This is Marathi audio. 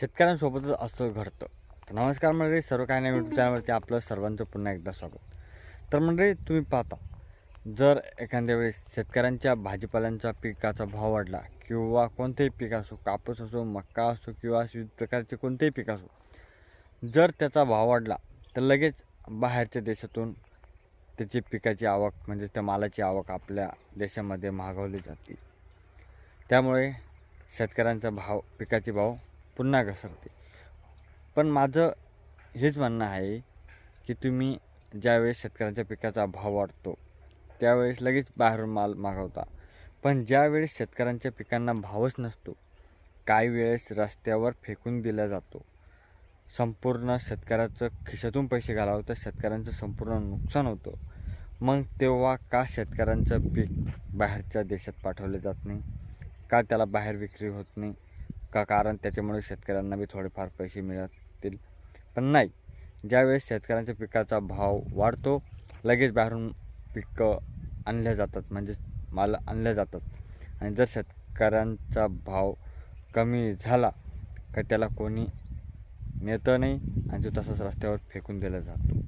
शेतकऱ्यांसोबतच असं घडतं. तर नमस्कार मंडळी सर्व काही नाही यूट्यूब चॅनलवरती आपलं सर्वांचं पुन्हा एकदा स्वागत. तर मंडळी तुम्ही पाहता जर एखाद्या वेळेस शेतकऱ्यांच्या भाजीपाल्यांचा पिकाचा भाव वाढला किंवा कोणतेही पीक असो कापूस असो मका असो किंवा विविध प्रकारचे कोणतेही पीक असो जर त्याचा भाव वाढला तर लगेच बाहेरच्या देशातून त्याची पिकाची आवक म्हणजे त्या मालाची आवक आपल्या देशामध्ये मागवली जाते. त्यामुळे शेतकऱ्यांचा भाव पिकाचे भाव पुन्हा घसरते पण माझं हेच म्हणणं आहे की तुम्ही ज्यावेळेस शेतकऱ्यांच्या पिकाचा भाव वाढतो त्यावेळेस लगेच बाहेरून माल मागवता. पण ज्यावेळेस शेतकऱ्यांच्या पिकांना भावच नसतो काही वेळेस रस्त्यावर फेकून दिला जातो. संपूर्ण शेतकऱ्याचं खिशातून पैसे घालावं तर शेतकऱ्यांचं संपूर्ण नुकसान होतं. मग तेव्हा का शेतकऱ्यांचं पीक बाहेरच्या देशात पाठवले जात नाही? का त्याला बाहेर विक्री होत नाही? का कारण त्याच्यामुळे शेतकऱ्यांना बी थोडेफार पैसे मिळतील. पण नाही ज्यावेळेस शेतकऱ्यांच्या पिकाचा भाव वाढतो लगेच बाहेरून पिकं आणल्या जातात म्हणजेच माल आणल्या जातात. आणि जर शेतकऱ्यांचा भाव कमी झाला का त्याला कोणी नेतं नाही आणि तो तसाच रस्त्यावर फेकून दिला जातो.